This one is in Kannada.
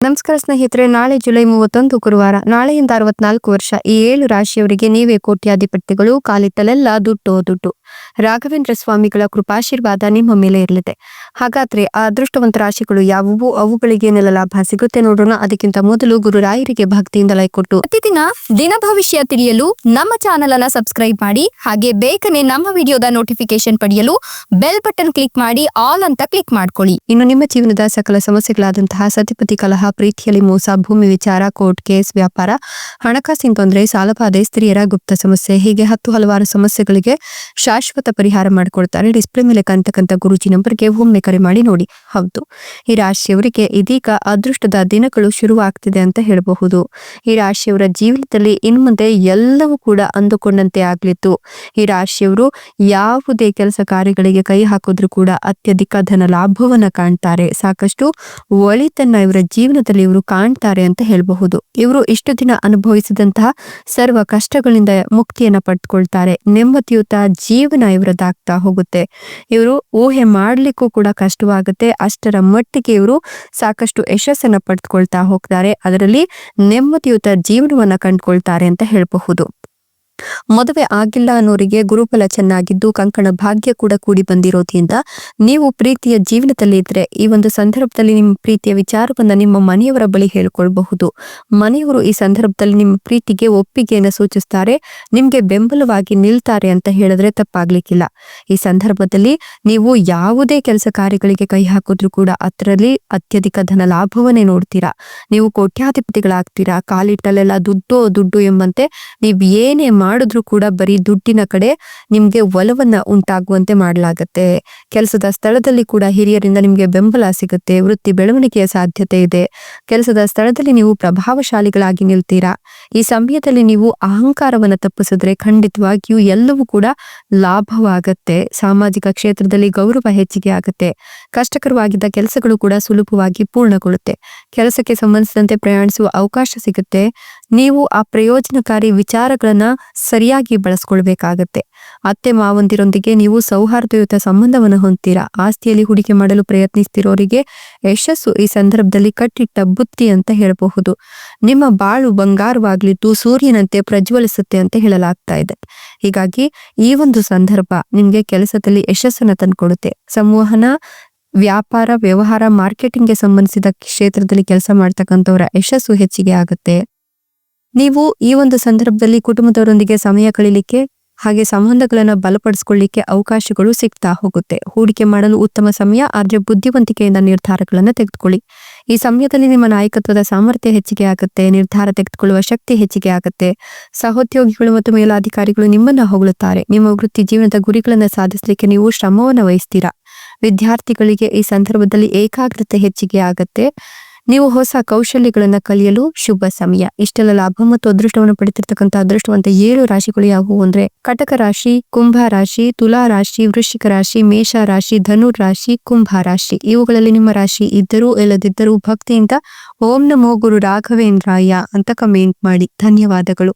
ನಮಸ್ಕಾರ ಸ್ನೇಹಿತರೆ, ನಾಳೆ ಜುಲೈ ಮೂವತ್ತೊಂದು ಗುರುವಾರ, ನಾಳೆಯಿಂದ ಅರವತ್ನಾಲ್ಕು ವರ್ಷ, ಈ ಏಳು ರಾಶಿಯವರಿಗೆ ನೀವೇ ಕೋಟ್ಯಾಧಿಪತಿಗಳು ಕಾಲಿಟ್ಟಲೆಲ್ಲ ದುಡ್ಡು ದುಡ್ಡು. ರಾಘವೇಂದ್ರ ಸ್ವಾಮಿಗಳ ಕೃಪಾಶೀರ್ವಾದ ನಿಮ್ಮ ಮೇಲೆ ಇರಲಿದೆ. ಹಾಗಾದ್ರೆ ಆ ಅದೃಷ್ಟವಂತ ರಾಶಿಗಳು ಯಾವುವು? ಅವುಗಳಿಗೆ ಏನೆಲ್ಲ ಲಾಭ ಸಿಗುತ್ತೆ ನೋಡೋಣ. ಅದಕ್ಕಿಂತ ಮೊದಲು ಗುರುರಾಯರಿಗೆ ಭಕ್ತಿಯಿಂದ ಲೈಕ್ ಕೊಟ್ಟು ಪ್ರತಿದಿನ ದಿನ ಭವಿಷ್ಯ ತಿಳಿಯಲು ನಮ್ಮ ಚಾನೆಲ್ ಅನ್ನ ಸಬ್ಸ್ಕ್ರೈಬ್ ಮಾಡಿ, ಹಾಗೆ ಬೇಗನೆ ನಮ್ಮ ವಿಡಿಯೋದ ನೋಟಿಫಿಕೇಶನ್ ಪಡೆಯಲು ಬೆಲ್ ಬಟನ್ ಕ್ಲಿಕ್ ಮಾಡಿ, ಆಲ್ ಅಂತ ಕ್ಲಿಕ್ ಮಾಡ್ಕೊಳ್ಳಿ. ಇನ್ನು ನಿಮ್ಮ ಜೀವನದ ಸಕಲ ಸಮಸ್ಯೆಗಳಾದಂತಹ ಸತಿಪತಿ ಕಲಹ, ಪ್ರೀತಿಯಲ್ಲಿ ಮೋಸ, ಭೂಮಿ ವಿಚಾರ, ಕೋರ್ಟ್ ಕೇಸ್, ವ್ಯಾಪಾರ, ಹಣಕಾಸಿನ ತೊಂದರೆ, ಸಾಲಬಾಧೆ, ಸ್ತ್ರೀಯರ ಗುಪ್ತ ಸಮಸ್ಯೆ, ಹೀಗೆ ಹತ್ತು ಹಲವಾರು ಸಮಸ್ಯೆಗಳಿಗೆ ಶಾಶ್ವತ ಪರಿಹಾರ ಮಾಡಿಕೊಡ್ತಾರೆ ಡಿಸ್ಪ್ಲೇ ಮೇಲೆ ಕಾಣ್ತಕ್ಕಂಥ ಗುರುಜಿ ನಂಬರ್ಗೆ ಒಮ್ಮೆ ಕರೆ ಮಾಡಿ ನೋಡಿ. ಹೌದು. ಈ ರಾಶಿಯವರಿಗೆ ಇದೀಗ ಅದೃಷ್ಟದ ದಿನಗಳು ಶುರುವಾಗ್ತಿದೆ ಅಂತ ಹೇಳಬಹುದು. ಈ ರಾಶಿಯವರ ಜೀವನದಲ್ಲಿ ಇನ್ಮುಂದೆ ಎಲ್ಲವೂ ಕೂಡ ಅಂದುಕೊಂಡಂತೆ ಆಗ್ಲಿತ್ತು. ಈ ರಾಶಿಯವರು ಯಾವುದೇ ಕೆಲಸ ಕಾರ್ಯಗಳಿಗೆ ಕೈ ಹಾಕಿದ್ರು ಕೂಡ ಅತ್ಯಧಿಕ ಧನ ಲಾಭವನ್ನ ಕಾಣ್ತಾರೆ. ಸಾಕಷ್ಟು ಒಳಿತನ್ನ ಇವರ ಜೀವನದಲ್ಲಿ ಇವರು ಕಾಣ್ತಾರೆ ಅಂತ ಹೇಳಬಹುದು. ಇವರು ಇಷ್ಟು ದಿನ ಅನುಭವಿಸಿದಂತಹ ಸರ್ವ ಕಷ್ಟಗಳಿಂದ ಮುಕ್ತಿಯನ್ನ ಪಡ್ಕೊಳ್ತಾರೆ. ನೆಮ್ಮದಿಯುತ ಜೀವನ ಇವರದಾಗ್ತಾ ಹೋಗುತ್ತೆ. ಇವರು ಊಹೆ ಮಾಡ್ಲಿಕ್ಕೂ ಕೂಡ ಕಷ್ಟವಾಗುತ್ತೆ. ಅಷ್ಟರ ಮಟ್ಟಿಗೆ ಇವರು ಸಾಕಷ್ಟು ಯಶಸ್ಸನ್ನ ಪಡೆದುಕೊಳ್ತಾ ಹೋಗ್ತಾರೆ. ಅದರಲ್ಲಿ ನೆಮ್ಮದಿಯುತ ಜೀವನವನ್ನ ಕಂಡುಕೊಳ್ತಾರೆ ಅಂತ ಹೇಳಬಹುದು. ಮದುವೆ ಆಗಿಲ್ಲ ಅನ್ನೋರಿಗೆ ಗುರುಫಲ ಚೆನ್ನಾಗಿದ್ದು ಕಂಕಣ ಭಾಗ್ಯ ಕೂಡ ಕೂಡಿ ಬಂದಿರೋದ್ರಿಂದ ನೀವು ಪ್ರೀತಿಯ ಜೀವನದಲ್ಲಿ ಇದ್ರೆ ಈ ಒಂದು ಸಂದರ್ಭದಲ್ಲಿ ನಿಮ್ಮ ಪ್ರೀತಿಯ ವಿಚಾರವನ್ನ ನಿಮ್ಮ ಮನೆಯವರ ಬಳಿ ಹೇಳ್ಕೊಳ್ಬಹುದು. ಮನೆಯವರು ಈ ಸಂದರ್ಭದಲ್ಲಿ ನಿಮ್ಮ ಪ್ರೀತಿಗೆ ಒಪ್ಪಿಗೆಯನ್ನು ಸೂಚಿಸ್ತಾರೆ, ನಿಮ್ಗೆ ಬೆಂಬಲವಾಗಿ ನಿಲ್ತಾರೆ ಅಂತ ಹೇಳಿದ್ರೆ ತಪ್ಪಾಗ್ಲಿಕ್ಕಿಲ್ಲ. ಈ ಸಂದರ್ಭದಲ್ಲಿ ನೀವು ಯಾವುದೇ ಕೆಲಸ ಕಾರ್ಯಗಳಿಗೆ ಕೈ ಹಾಕಿದ್ರು ಕೂಡ ಅದರಲ್ಲಿ ಅತ್ಯಧಿಕ ಧನ ಲಾಭವನ್ನೇ ನೋಡ್ತೀರಾ. ನೀವು ಕೋಟ್ಯಾಧಿಪತಿಗಳಾಗ್ತೀರಾ, ಕಾಲಿಟ್ಟಲ್ಲೆಲ್ಲ ದುಡ್ಡು ದುಡ್ಡು ಎಂಬಂತೆ ನೀವ್ ಏನೇ ಮಾಡಿದ್ರು ಕೂಡ ಬರೀ ದುಡ್ಡಿನ ಕಡೆ ನಿಮ್ಗೆ ಒಲವನ್ನ ಉಂಟಾಗುವಂತೆ ಮಾಡಲಾಗತ್ತೆ. ಕೆಲಸದ ಸ್ಥಳದಲ್ಲಿ ಕೂಡ ಹಿರಿಯರಿಂದ ನಿಮ್ಗೆ ಬೆಂಬಲ ಸಿಗುತ್ತೆ, ವೃತ್ತಿ ಬೆಳವಣಿಗೆಯ ಸಾಧ್ಯತೆ ಇದೆ. ಕೆಲಸದ ಸ್ಥಳದಲ್ಲಿ ನೀವು ಪ್ರಭಾವಶಾಲಿಗಳಾಗಿ ನಿಲ್ತೀರಾ? ಈ ಸಮಯದಲ್ಲಿ ನೀವು ಅಹಂಕಾರವನ್ನ ತಪ್ಪಿಸಿದ್ರೆ ಖಂಡಿತವಾಗಿಯೂ ಎಲ್ಲವೂ ಕೂಡ ಲಾಭವಾಗತ್ತೆ. ಸಾಮಾಜಿಕ ಕ್ಷೇತ್ರದಲ್ಲಿ ಗೌರವ ಹೆಚ್ಚಿಗೆ ಆಗುತ್ತೆ. ಕಷ್ಟಕರವಾಗಿದ್ದ ಕೆಲಸಗಳು ಕೂಡ ಸುಲಭವಾಗಿ ಪೂರ್ಣಗೊಳ್ಳುತ್ತೆ. ಕೆಲಸಕ್ಕೆ ಸಂಬಂಧಿಸಿದಂತೆ ಪ್ರಯಾಣಿಸುವ ಅವಕಾಶ ಸಿಗುತ್ತೆ. ನೀವು ಆ ಪ್ರಯೋಜನಕಾರಿ ವಿಚಾರಗಳನ್ನ ಸರಿಯಾಗಿ ಬಳಸ್ಕೊಳ್ಬೇಕಾಗತ್ತೆ. ಅತ್ತೆ ಮಾವಂದಿರೊಂದಿಗೆ ನೀವು ಸೌಹಾರ್ದಯುತ ಸಂಬಂಧವನ್ನು ಹೊಂದ್ತೀರಾ? ಆಸ್ತಿಯಲ್ಲಿ ಹೂಡಿಕೆ ಮಾಡಲು ಪ್ರಯತ್ನಿಸ್ತಿರೋರಿಗೆ ಯಶಸ್ಸು ಈ ಸಂದರ್ಭದಲ್ಲಿ ಕಟ್ಟಿಟ್ಟ ಬುತ್ತಿ ಅಂತ ಹೇಳಬಹುದು. ನಿಮ್ಮ ಬಾಳು ಬಂಗಾರವಾಗ್ಲಿದ್ದು ಸೂರ್ಯನಂತೆ ಪ್ರಜ್ವಲಿಸುತ್ತೆ ಅಂತ ಹೇಳಲಾಗ್ತಾ ಇದೆ. ಹೀಗಾಗಿ ಈ ಒಂದು ಸಂದರ್ಭ ನಿಮ್ಗೆ ಕೆಲಸದಲ್ಲಿ ಯಶಸ್ಸನ್ನು ತಂದ್ಕೊಡುತ್ತೆ. ಸಂವಹನ, ವ್ಯಾಪಾರ, ವ್ಯವಹಾರ, ಮಾರ್ಕೆಟಿಂಗ್ಗೆ ಸಂಬಂಧಿಸಿದ ಕ್ಷೇತ್ರದಲ್ಲಿ ಕೆಲಸ ಮಾಡ್ತಕ್ಕಂಥವರ ಯಶಸ್ಸು ಹೆಚ್ಚಿಗೆ ಆಗುತ್ತೆ. ನೀವು ಈ ಒಂದು ಸಂದರ್ಭದಲ್ಲಿ ಕುಟುಂಬದವರೊಂದಿಗೆ ಸಮಯ ಕಳೀಲಿಕ್ಕೆ ಹಾಗೆ ಸಂಬಂಧಗಳನ್ನು ಬಲಪಡಿಸ್ಕೊಳ್ಳಿಕ್ಕೆ ಅವಕಾಶಗಳು ಸಿಗ್ತಾ ಹೋಗುತ್ತೆ. ಹೂಡಿಕೆ ಮಾಡಲು ಉತ್ತಮ ಸಮಯ ಆದ್ರೆ ಬುದ್ಧಿವಂತಿಕೆಯಿಂದ ನಿರ್ಧಾರಗಳನ್ನು ತೆಗೆದುಕೊಳ್ಳಿ. ಈ ಸಮಯದಲ್ಲಿ ನಿಮ್ಮ ನಾಯಕತ್ವದ ಸಾಮರ್ಥ್ಯ ಹೆಚ್ಚಿಗೆ ಆಗುತ್ತೆ, ನಿರ್ಧಾರ ತೆಗೆದುಕೊಳ್ಳುವ ಶಕ್ತಿ ಹೆಚ್ಚಿಗೆ ಆಗುತ್ತೆ. ಸಹೋದ್ಯೋಗಿಗಳು ಮತ್ತು ಮೇಲಾಧಿಕಾರಿಗಳು ನಿಮ್ಮನ್ನ ಹೊಗಳುತ್ತಾರೆ. ನಿಮ್ಮ ವೃತ್ತಿ ಜೀವನದ ಗುರಿಗಳನ್ನು ಸಾಧಿಸಲಿಕ್ಕೆ ನೀವು ಶ್ರಮವನ್ನ ವಹಿಸ್ತೀರಾ? ವಿದ್ಯಾರ್ಥಿಗಳಿಗೆ ಈ ಸಂದರ್ಭದಲ್ಲಿ ಏಕಾಗ್ರತೆ ಹೆಚ್ಚಿಗೆ ಆಗತ್ತೆ. ನೀವು ಹೊಸ ಕೌಶಲ್ಯಗಳನ್ನ ಕಲಿಯಲು ಶುಭ ಸಮಯ. ಇಷ್ಟೆಲ್ಲ ಲಾಭ ಮತ್ತು ಅದೃಷ್ಟವನ್ನು ಪಡೆದಿರ್ತಕ್ಕಂಥ ಅದೃಷ್ಟವಂತ ಏಳು ರಾಶಿಗಳು ಯಾವುವು ಅಂದ್ರೆ ಕಟಕ ರಾಶಿ, ಕುಂಭ ರಾಶಿ, ತುಲಾ ರಾಶಿ, ವೃಶ್ಚಿಕ ರಾಶಿ, ಮೇಷ ರಾಶಿ, ಧನು ರಾಶಿ, ಕುಂಭ ರಾಶಿ. ಇವುಗಳಲ್ಲಿ ನಿಮ್ಮ ರಾಶಿ ಇದ್ದರೂ ಇಲ್ಲದಿದ್ದರೂ ಭಕ್ತಿಯಿಂದ ಓಂ ನಮೋ ಗುರು ರಾಘವೇಂದ್ರಾಯ ಅಂತ ಕಮೆಂಟ್ ಮಾಡಿ. ಧನ್ಯವಾದಗಳು.